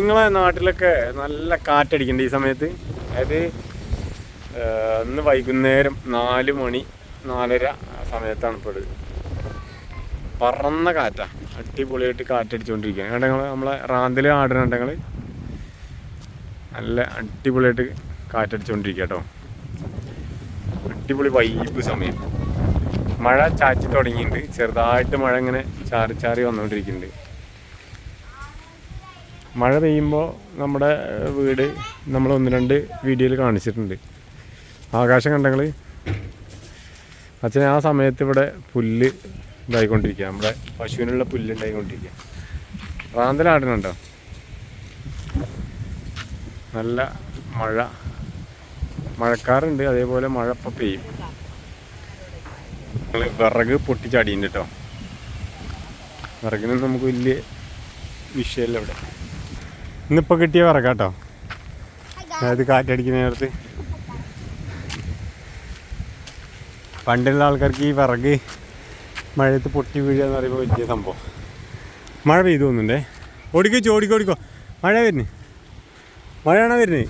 നിങ്ങളെ നാട്ടിലൊക്കെ നല്ല കാറ്റടിക്കുന്നുണ്ട് ഈ സമയത്ത്? അതായത് ഇന്ന് വൈകുന്നേരം നാല് മണി നാലര സമയത്താണ് ഇപ്പോൾ പറന്ന കാറ്റാ. അടിപൊളിയായിട്ട് കാറ്റടിച്ചുകൊണ്ടിരിക്കുകയാണ് കണ്ടെങ്കിൽ നമ്മളെ റാന്തൽ ആടുന്നുണ്ടെങ്കിൽ നല്ല അടിപൊളിയായിട്ട് കാറ്റടിച്ചുകൊണ്ടിരിക്കുക കേട്ടോ അടിപൊളി വൈബ് സമയം. മഴ ചാറ്റി തുടങ്ങിയിട്ടുണ്ട്. ചെറുതായിട്ട് മഴ ഇങ്ങനെ ചാറി ചാറി വന്നുകൊണ്ടിരിക്കുന്നുണ്ട് മഴ പെയ്യുമ്പോൾ നമ്മുടെ വീട് നമ്മൾ ഒന്ന് രണ്ട് വീഡിയോയിൽ കാണിച്ചിട്ടുണ്ട്. ആകാശം കണ്ടങ്ങൾ അച്ഛൻ ആ സമയത്ത് ഇവിടെ പുല്ല് ഇതായിക്കൊണ്ടിരിക്കുക. നമ്മുടെ പശുവിനുള്ള പുല്ല് ഉണ്ടായിക്കൊണ്ടിരിക്കുക റാന്തലാടണുണ്ടോ നല്ല മഴ. മഴക്കാറുണ്ട് അതേപോലെ മഴ ഇപ്പം പെയ്യും. വിറക് പൊട്ടിച്ചാടിയുണ്ട് കേട്ടോ. വിറകിനൊന്നും നമുക്ക് വലിയ വിഷയമല്ല ഇവിടെ. ഇന്നിപ്പോൾ കിട്ടിയ വിറകാട്ടോ അതായത് കാറ്റടിക്കുന്ന നേരത്ത്. പണ്ടുള്ള ആൾക്കാർക്ക് ഈ വിറക് മഴയത്ത് പൊട്ടി വീഴുക എന്ന് പറയുമ്പോൾ വലിയ സംഭവം. മഴ പെയ്തു തോന്നുന്നുണ്ടേ. ഓടിക്കോ ചോടിക്കോ ഓടിക്കോ മഴ വരുന്നത് മഴയാണോ വരുന്നത്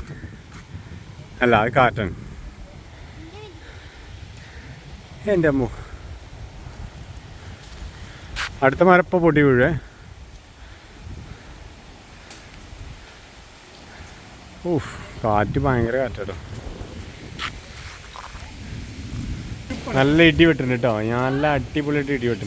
അല്ല അത് കാറ്റാണ്. എന്റെ അമ്മു. അടുത്ത മരപ്പ പൊട്ടി വീഴേ ഊഫ് കാറ്റ് ഭയങ്കര കാറ്റാട്ടോ. നല്ല ഇടി വെട്ടുണ്ട് കേട്ടോ നല്ല അടിപൊളിയായിട്ട് ഇടി വെട്ടുണ്ട്.